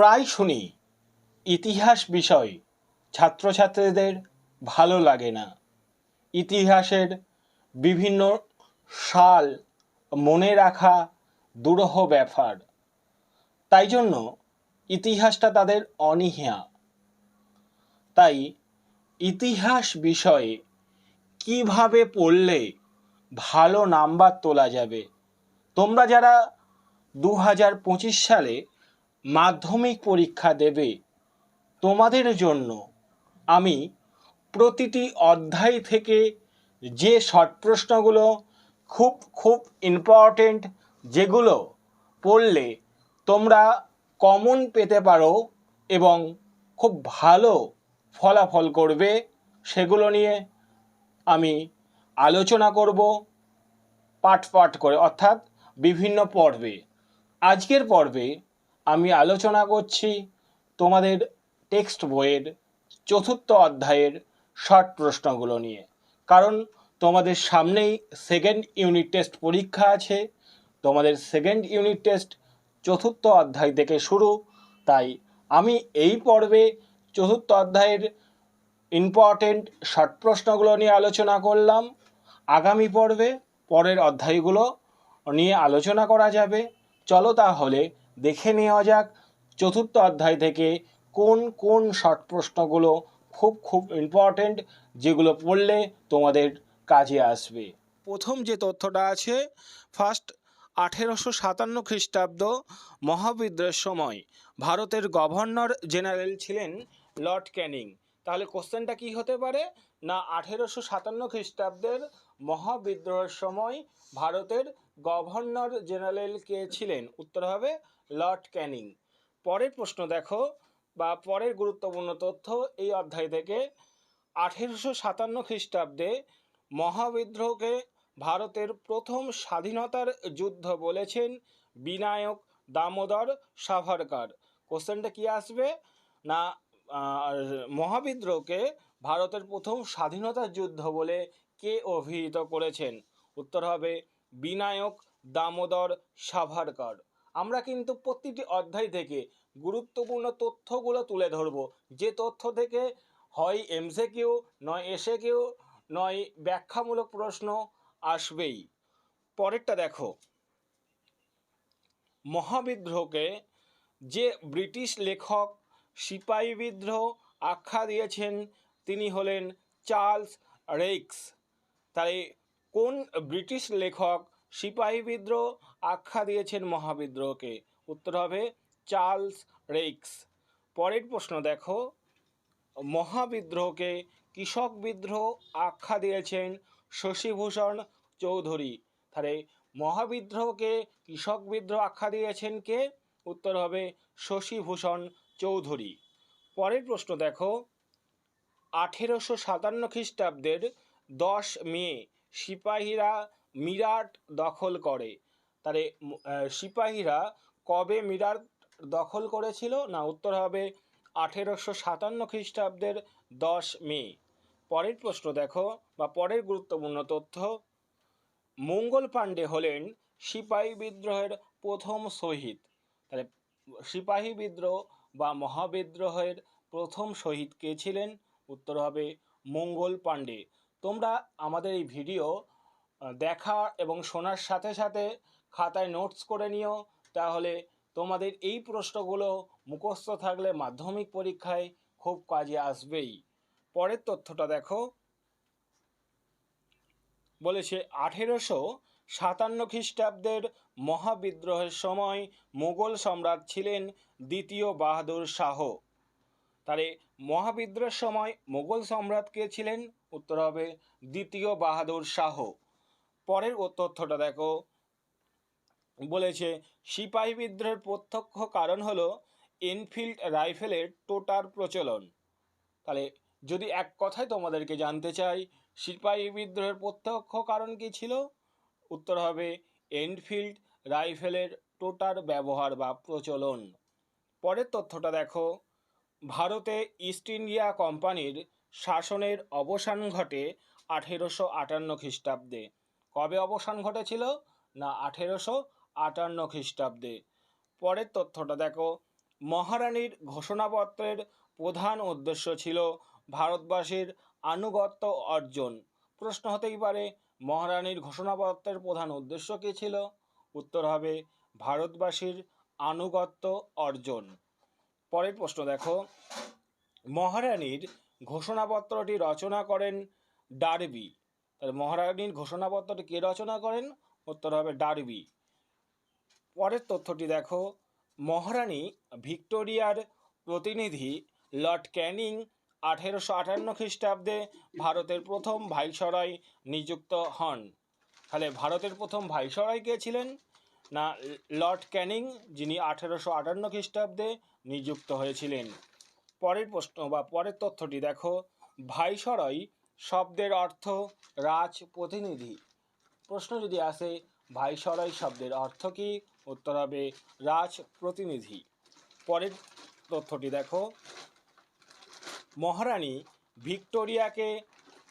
প্রায় শুনি, ইতিহাস বিষয়, ছাত্রছাত্রীদের ভালো লাগে না। ইতিহাসের বিভিন্ন সাল মনে রাখা দুরূহ ব্যাপার। তাই জন্য ইতিহাসটা তাদের অনীহা। তাই ইতিহাস বিষয়ে কীভাবে পড়লে ভালো নাম্বার তোলা যাবে? তোমরা যারা দু হাজার পঁচিশ সালে মাধ্যমিক পরীক্ষা দেবে। তোমাদের জন্য আমি প্রতিটি অধ্যায় থেকে যে শর্ট প্রশ্নগুলো, খুব খুব ইম্পর্টেন্ট যেগুলো পড়লে তোমরা কমন পেতে পারো এবং খুব ভালো ফলাফল করবে, সেগুলো নিয়ে আমি আলোচনা করব পাঠ পাঠ করে, অর্থাৎ বিভিন্ন পর্বে। আজকের পর্বে আমি আলোচনা করছি তোমাদের টেক্সট বইয়ের চতুর্থ অধ্যায়ের শর্ট প্রশ্নগুলো নিয়ে। কারণ তোমাদের সামনেই সেকেন্ড ইউনিট টেস্ট পরীক্ষা আছে। তোমাদের সেকেন্ড ইউনিট টেস্ট চতুর্থ অধ্যায় থেকে শুরু। তাই আমি এই পর্বে চতুর্থ অধ্যায়ের ইম্পর্টেন্ট শর্ট প্রশ্নগুলো নিয়ে আলোচনা করলাম। আগামী পর্বে পরের অধ্যায়গুলো নিয়ে আলোচনা করা যাবে। চলো তাহলে দেখে নেওয়া যাক চতুর্থ অধ্যায় থেকে কোন কোন শর্ট প্রশ্নগুলো খুব খুব ইম্পর্টেন্ট যেগুলো পড়লে তোমাদের কাজে আসবে। প্রথম যে তথ্যটা আছে ফার্স্ট আঠেরোশো সাতান্ন খ্রিস্টাব্দ মহাবিদ্রোহের সময় ভারতের গভর্নর জেনারেল ছিলেন লর্ড ক্যানিং তাহলে কোশ্চেনটা কি হতে পারে? না, আঠেরোশো সাতান্ন খ্রিস্টাব্দের মহাবিদ্রোহের সময় ভারতের গভর্নর জেনারেল কে ছিলেন? উত্তর হবে লর্ড ক্যানিং। পরের প্রশ্ন দেখো, বা পরের গুরুত্বপূর্ণ তথ্য, এই অধ্যায় থেকে আঠেরোশো সাতান্ন খ্রিস্টাব্দে মহাবিদ্রোহকে ভারতের প্রথম স্বাধীনতার যুদ্ধ বলেছেন বিনায়ক দামোদর সাভারকার। কোশ্চেনটা কি আসবে? না মহাবিদ্রোহকে ভারতের প্রথম স্বাধীনতার যুদ্ধ বলে কে অভিহিত করেছেন? উত্তর হবে বিনায়ক দামোদর সাভারকর। আমরা কিন্তু প্রতিটি অধ্যায় থেকে গুরুত্বপূর্ণ তথ্যগুলো তুলে ধরব। যে তথ্য থেকে হয় এমসিকিউ নয় এসে কিউ, নয় ব্যাখ্যামূলক প্রশ্ন আসবেই। পরেরটা দেখো। মহাবিদ্রোহকে যে ব্রিটিশ লেখক সিপাহী বিদ্রোহ আখ্যা দিয়েছেন, তিনি হলেন চার্লস রেক্স তাই কোন ব্রিটিশ লেখক সিপাহী বিদ্রোহ আখ্যা দিয়েছেন মহাবিদ্রোহকে? উত্তর হবে চার্লস রেক্স পরের প্রশ্ন দেখো, মহাবিদ্রোহকে কৃষক বিদ্রোহ আখ্যা দিয়েছেন শশীভূষণ চৌধুরী। তাহলে মহাবিদ্রোহকে কৃষক বিদ্রোহ আখ্যা দিয়েছেন কে? উত্তর হবে শশীভূষণ চৌধুরী। পরের প্রশ্ন দেখো, আঠেরোশো সাতান্ন খ্রিস্টাব্দের দশ মে সিপাহীরা মিরাট দখল করে। তাহলে সিপাহীরা কবে মিরাট দখল করেছিল? না, উত্তর হবে আঠেরোশো সাতান্ন খ্রিস্টাব্দের দশ মে। পরের প্রশ্ন দেখো, বা পরের গুরুত্বপূর্ণ তথ্য। মঙ্গল পাণ্ডে হলেন সিপাহী বিদ্রোহের প্রথম শহীদ। তাহলে, সিপাহী বিদ্রোহ বা মহাবিদ্রোহের প্রথম শহীদ কে ছিলেন? উত্তর হবে মঙ্গল পাণ্ডে। তোমরা আমাদের এই ভিডিও দেখা এবং শোনার সাথে সাথে খাতায় নোটস করে নিও। তাহলে তোমাদের এই প্রশ্নগুলো মুখস্থ থাকলে মাধ্যমিক পরীক্ষায় খুব কাজে আসবেই। পরের তথ্যটা দেখো। বলেছে, আঠেরোশো সাতান্ন খ্রিস্টাব্দের মহাবিদ্রোহের সময় মুঘল সম্রাট ছিলেন দ্বিতীয় বাহাদুর শাহ। তাহলে মহাবিদ্রোহের সময় মোগল সম্রাট কে ছিলেন? উত্তর হবে দ্বিতীয় বাহাদুর শাহ। পরের ও তথ্যটা দেখো। বলেছে, সিপাহী বিদ্রোহের প্রত্যক্ষ কারণ হলো এনফিল্ড রাইফেলের টোটার প্রচলন। তাহলে যদি এক কথায় তোমাদেরকে জানতে চাই, সিপাহী বিদ্রোহের প্রত্যক্ষ কারণ কি ছিল? উত্তর হবে এনফিল্ড রাইফেলের টোটার ব্যবহার বা প্রচলন। পরের তথ্যটা দেখো। ভারতে ইস্ট ইন্ডিয়া কোম্পানির শাসনের অবসান ঘটে আঠেরোশো আটান্ন খ্রিস্টাব্দে। কবে অবসান ঘটেছিল? না, আঠেরোশো আটান্ন খ্রিস্টাব্দে। পরের তথ্যটা দেখো। মহারানীর ঘোষণাপত্রের প্রধান উদ্দেশ্য ছিল ভারতবাসীর আনুগত্য অর্জন। প্রশ্ন হতেই পারে, মহারানীর ঘোষণাপত্রের প্রধান উদ্দেশ্য কী ছিল? উত্তর হবে, ভারতবাসীর আনুগত্য অর্জন। পরের প্রশ্ন দেখো। মহারানীর ঘোষণাপত্রটি রচনা করেন ডারবি। তাহলে মহারানীর ঘোষণাপত্রটি কে রচনা করেন? উত্তর হবে ডারবি। পরের তথ্যটি দেখো। মহারানী ভিক্টোরিয়ার প্রতিনিধি লর্ড ক্যানিং আঠেরোশো আটান্ন খ্রিস্টাব্দে ভারতের প্রথম ভাইসরয় নিযুক্ত হন। তাহলে ভারতের প্রথম ভাইসরয় কে ছিলেন? না, লর্ড ক্যানিং, যিনি আঠেরোশো আটান্ন খ্রিস্টাব্দে নিযুক্ত হয়েছিলেন। পরের প্রশ্ন বা পরের তথ্যটি দেখো। ভাইসরয় শব্দের অর্থ রাজ প্রতিনিধি প্রশ্ন যদি আসে, ভাইসরয় শব্দের অর্থ কী? উত্তর হবে রাজ প্রতিনিধি পরের তথ্যটি দেখো। মহারানী ভিক্টোরিয়াকে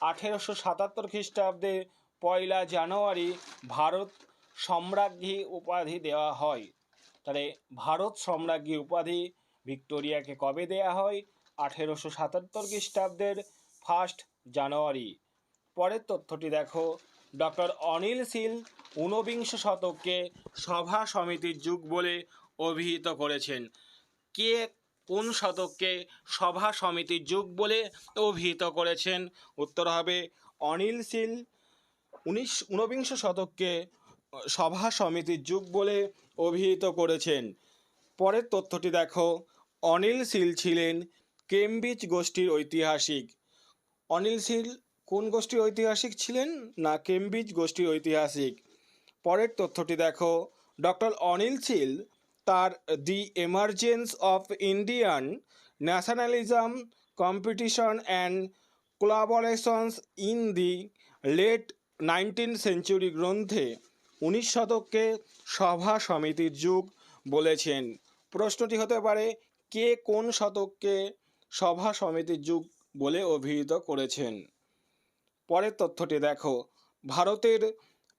আঠেরোশো সাতাত্তর খ্রিস্টাব্দে পয়লা জানুয়ারি ভারত সম্রাজ্ঞী উপাধি দেওয়া হয়। তাহলে ভারত সম্রাজ্ঞী উপাধি ভিক্টোরিয়াকে কবে দেয়া হয়? আঠেরোশো সাতাত্তর খ্রিস্টাব্দের ফার্স্ট জানুয়ারি। পরের তথ্যটি দেখো। ডক্টর অনিল সিল ঊনবিংশ শতককে সভা সমিতির যুগ বলে অভিহিত করেছেন। কে কোন শতককে সভা সমিতির যুগ বলে অভিহিত করেছেন? উত্তর হবে অনিল সিল উনিশ ঊনবিংশ শতককে সভা সমিতির যুগ বলে অভিহিত করেছেন। পরের তথ্যটি দেখো। অনিল সিল ছিলেন কেমব্রিজ গোষ্ঠীর ঐতিহাসিক। অনিল সিল কোন গোষ্ঠীর ঐতিহাসিক ছিলেন না কেমব্রিজ গোষ্ঠীর ঐতিহাসিক? পরের তথ্যটি দেখো। ডক্টর অনিল সিল তার the emergence of Indian nationalism competition and collaborations in the late nineteen century গ্রন্থে উনিশ শতককে সভা সমিতির যুগ বলেছেন। প্রশ্নটি হতে পারে, কে কোন শতককে সভা সমিতির যুগ বলে অভিহিত করেছেন? পরের তথ্যটি দেখো। ভারতের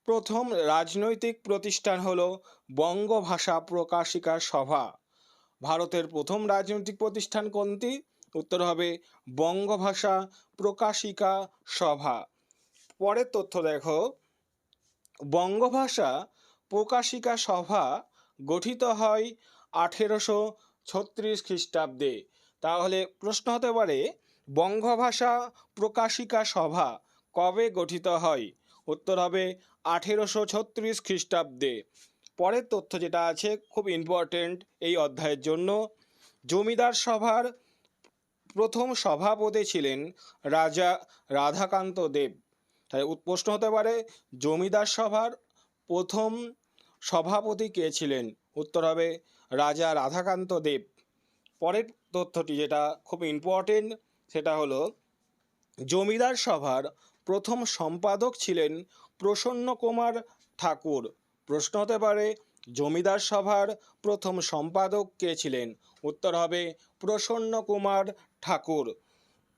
প্রথম রাজনৈতিক প্রতিষ্ঠান হল বঙ্গভাষা প্রকাশিকা সভা। ভারতের প্রথম রাজনৈতিক প্রতিষ্ঠান কোনটি? উত্তর হবে, বঙ্গভাষা প্রকাশিকা সভা। পরের তথ্য দেখো। বঙ্গভাষা প্রকাশিকা সভা গঠিত হয় আঠেরোশো ছত্রিশ খ্রিস্টাব্দে। তাহলে প্রশ্ন হতে পারে, বঙ্গভাষা প্রকাশিকা সভা কবে গঠিত হয়? উত্তর হবে আঠেরোশো ছত্রিশ খ্রিস্টাব্দে। পরের তথ্য যেটা আছে, খুব ইম্পর্টেন্ট এই অধ্যায়ের জন্য। জমিদার সভার প্রথম সভাপতি ছিলেন রাজা রাধাকান্ত দেব। তাই প্রশ্ন হতে পারে, জমিদার সভার প্রথম সভাপতি কে ছিলেন? উত্তর হবে রাজা রাধাকান্ত দেব। পরের তথ্যটি যেটা খুব ইম্পর্টেন্ট সেটা হলো জমিদার সভার প্রথম সম্পাদক ছিলেন প্রসন্ন কুমার ঠাকুর। প্রশ্ন হতে পারে, জমিদার সভার প্রথম সম্পাদক কে ছিলেন? উত্তর হবে প্রসন্ন কুমার ঠাকুর।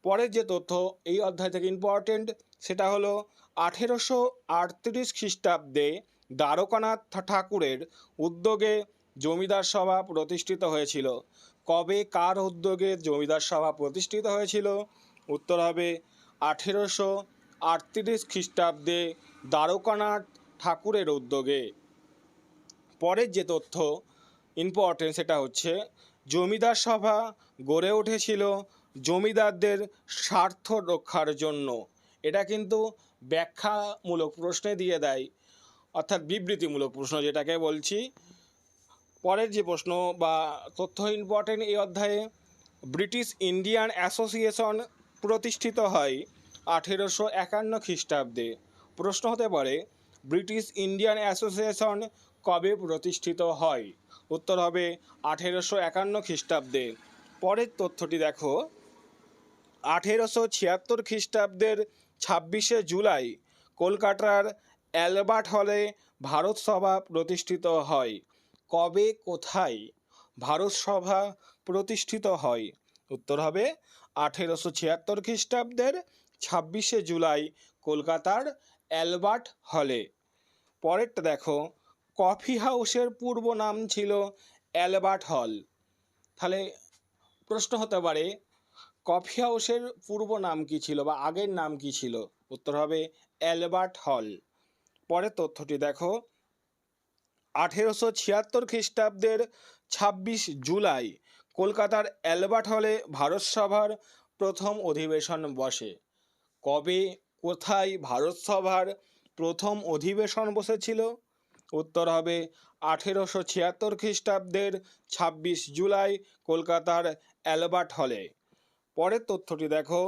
পরের যে তথ্য এই অধ্যায় থেকে ইম্পর্টেন্ট সেটা হলো আঠেরোশো আটত্রিশ খ্রিস্টাব্দে দ্বারকানাথ ঠাকুরের উদ্যোগে জমিদার সভা প্রতিষ্ঠিত হয়েছিল। কবে কার উদ্যোগে জমিদার সভা প্রতিষ্ঠিত হয়েছিল? উত্তর হবে আঠেরোশো আটত্রিশ খ্রিস্টাব্দে দ্বারকানাথ ঠাকুরের উদ্যোগে। পরের যে তথ্য ইম্পর্টেন্ট সেটা হচ্ছে জমিদার সভা গড়ে উঠেছিল জমিদারদের স্বার্থ রক্ষার জন্য। এটা কিন্তু ব্যাখ্যামূলক প্রশ্নে দিয়ে দেয়, অর্থাৎ বিবৃতিমূলক প্রশ্ন যেটাকে বলছি। পরের যে প্রশ্ন বা তথ্য ইম্পর্টেন্ট এই অধ্যায়ে, ব্রিটিশ ইন্ডিয়ান অ্যাসোসিয়েশন প্রতিষ্ঠিত হয় আঠেরোশো একান্ন খ্রিস্টাব্দে। প্রশ্ন হতে পারে, ব্রিটিশ ইন্ডিয়ান অ্যাসোসিয়েশন কবে প্রতিষ্ঠিত হয়? উত্তর হবে আঠেরোশো একান্ন খ্রিস্টাব্দে। পরের তথ্যটি দেখো। আঠেরোশো ছিয়াত্তর খ্রিস্টাব্দের ছাব্বিশে জুলাই কলকাতার অ্যালবার্ট হলে ভারত সভা প্রতিষ্ঠিত হয়। কবে, কোথায় ভারত সভা প্রতিষ্ঠিত হয়? উত্তর হবে, আঠেরোশো ছিয়াত্তর খ্রিস্টাব্দের ছাব্বিশে জুলাই কলকাতার অ্যালবার্ট হলে। পরেরটা দেখো, কফি হাউসের পূর্ব নাম ছিল অ্যালবার্ট হল। তাহলে প্রশ্ন হতে পারে কফি হাউসের পূর্ব নাম কি ছিল বা আগের নাম কি ছিল? উত্তর হবে অ্যালবার্ট হল। পরের তথ্যটি দেখো। আঠেরোশো ছিয়াত্তর খ্রিস্টাব্দের ছাব্বিশ জুলাই কলকাতার অ্যালবার্ট হলে ভারত সভার প্রথম অধিবেশন বসে। কবে, কোথায় ভারত সভার প্রথম অধিবেশন বসেছিল? উত্তর হবে আঠেরোশো ছিয়াত্তর খ্রিস্টাব্দের ছাব্বিশ জুলাই কলকাতার অ্যালবার্ট হলে। পরের তথ্যটি দেখো।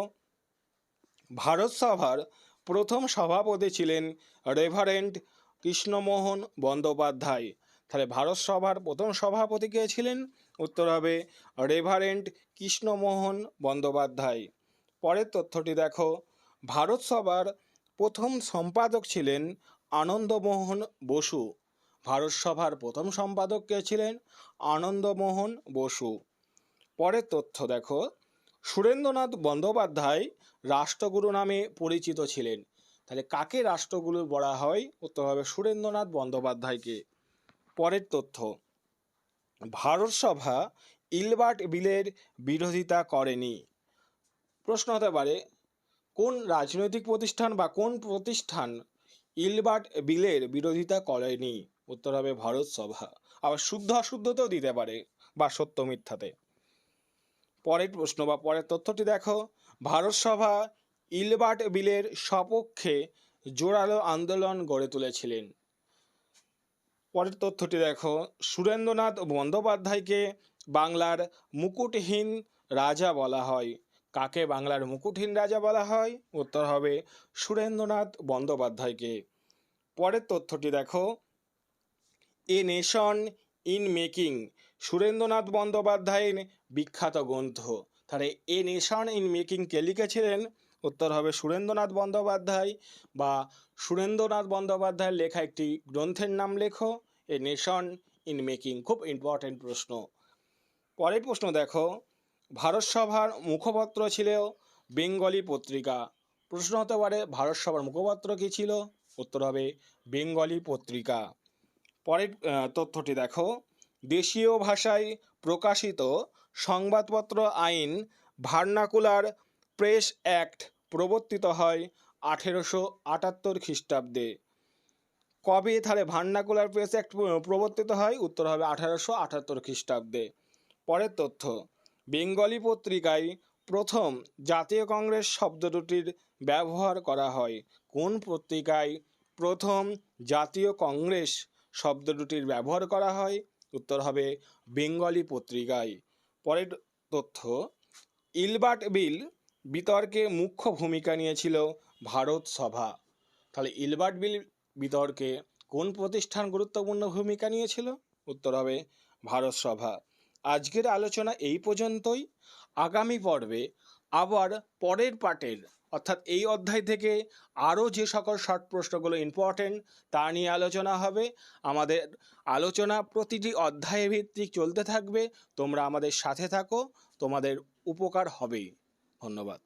ভারত সভার প্রথম সভাপতি ছিলেন রেভারেন্ট কৃষ্ণমোহন বন্দ্যোপাধ্যায়। তাহলে ভারত সভার প্রথম সভাপতি কে ছিলেন? উত্তর হবে রেভারেন্ট কৃষ্ণমোহন বন্দ্যোপাধ্যায়। পরের তথ্যটি দেখো। ভারত সভার প্রথম সম্পাদক ছিলেন আনন্দমোহন বসু। ভারত সভার প্রথম সম্পাদক কে ছিলেন? আনন্দমোহন বসু। পরের তথ্য দেখো। সুরেন্দ্রনাথ বন্দ্যোপাধ্যায় রাষ্ট্রগুরু নামে পরিচিত ছিলেন। তাহলে কাকে রাষ্ট্রগুরু বলা হয়? উত্তর হবে সুরেন্দ্রনাথ বন্দ্যোপাধ্যায়কে। পরের তথ্য। ভারত সভা ইলবার্ট বিলের বিরোধিতা করেনি। প্রশ্ন হতে পারে, কোন রাজনৈতিক প্রতিষ্ঠান বা কোন প্রতিষ্ঠান ইলবার্ট বিলের বিরোধিতা করেনি? উত্তর হবে ভারত সভা। আবার শুদ্ধ অশুদ্ধতেও দিতে পারে, বা সত্য মিথ্যাতে। পরের প্রশ্ন বা পরের তথ্যটি দেখো। ভারত সভা ইলবার্ট বিলের সপক্ষে জোরালো আন্দোলন গড়ে তুলেছিলেন। পরের তথ্যটি দেখো, সুরেন্দ্রনাথ বন্দ্যোপাধ্যায়কে বাংলার মুকুটহীন রাজা বলা হয়। কাকে বাংলার মুকুটহীন রাজা বলা হয়? উত্তর হবে সুরেন্দ্রনাথ বন্দ্যোপাধ্যায়কে। পরের তথ্যটি দেখো, a nation in making Surendranath বন্দ্যোপাধ্যায়ের বিখ্যাত গ্রন্থ। তাহলে এ নেশন ইন মেকিং কে লিখেছিলেন? উত্তর হবে সুরেন্দ্রনাথ বন্দ্যোপাধ্যায় বা সুরেন্দ্রনাথ বন্দ্যোপাধ্যায়ের লেখা একটি গ্রন্থের নাম লেখো। এ নেশন ইন মেকিং, খুব ইম্পর্টেন্ট প্রশ্ন। পরের প্রশ্ন দেখো, ভারত সভার মুখপত্র ছিল বেঙ্গলি পত্রিকা। প্রশ্ন হতে পারে, ভারত সভার মুখপত্র কী ছিল? উত্তর হবে, বেঙ্গলি পত্রিকা। পরের তথ্যটি দেখো দেশীয় ভাষায় প্রকাশিত সংবাদপত্র আইন ভার্নাকুলার প্রেস অ্যাক্ট প্রবর্তিত হয় আঠেরোশো আটাত্তর খ্রিস্টাব্দে। কবে তাহলে ভার্নাকুলার প্রেস অ্যাক্ট প্রবর্তিত হয়? উত্তর হবে আঠারোশো আটাত্তর খ্রিস্টাব্দে। পরের তথ্য, বেঙ্গলি পত্রিকায় প্রথম জাতীয় কংগ্রেস শব্দ দুটির ব্যবহার করা হয়। কোন পত্রিকায় প্রথম জাতীয় কংগ্রেস শব্দ দুটির ব্যবহার করা হয়? উত্তর হবে বেঙ্গলি পত্রিকায়। পরের তথ্য, ইলবার্ট বিল বিতর্কে মুখ্য ভূমিকা নিয়েছিল ভারত সভা। তাহলে ইলবার্ট বিল বিতর্কে কোন প্রতিষ্ঠান গুরুত্বপূর্ণ ভূমিকা নিয়েছিল? উত্তর হবে ভারত সভা। আজকের আলোচনা এই পর্যন্তই। আগামী পর্বে আবার পরের পার্টের অর্থাৎ এই অধ্যায় থেকে আরও যে সকল শর্ট প্রশ্নগুলো ইম্পর্টেন্ট তা নিয়ে আলোচনা হবে। আমাদের আলোচনা প্রতিটি অধ্যায় ভিত্তিক চলতে থাকবে। তোমরা আমাদের সাথে থাকো, তোমাদের উপকার হবেই ধন্যবাদ।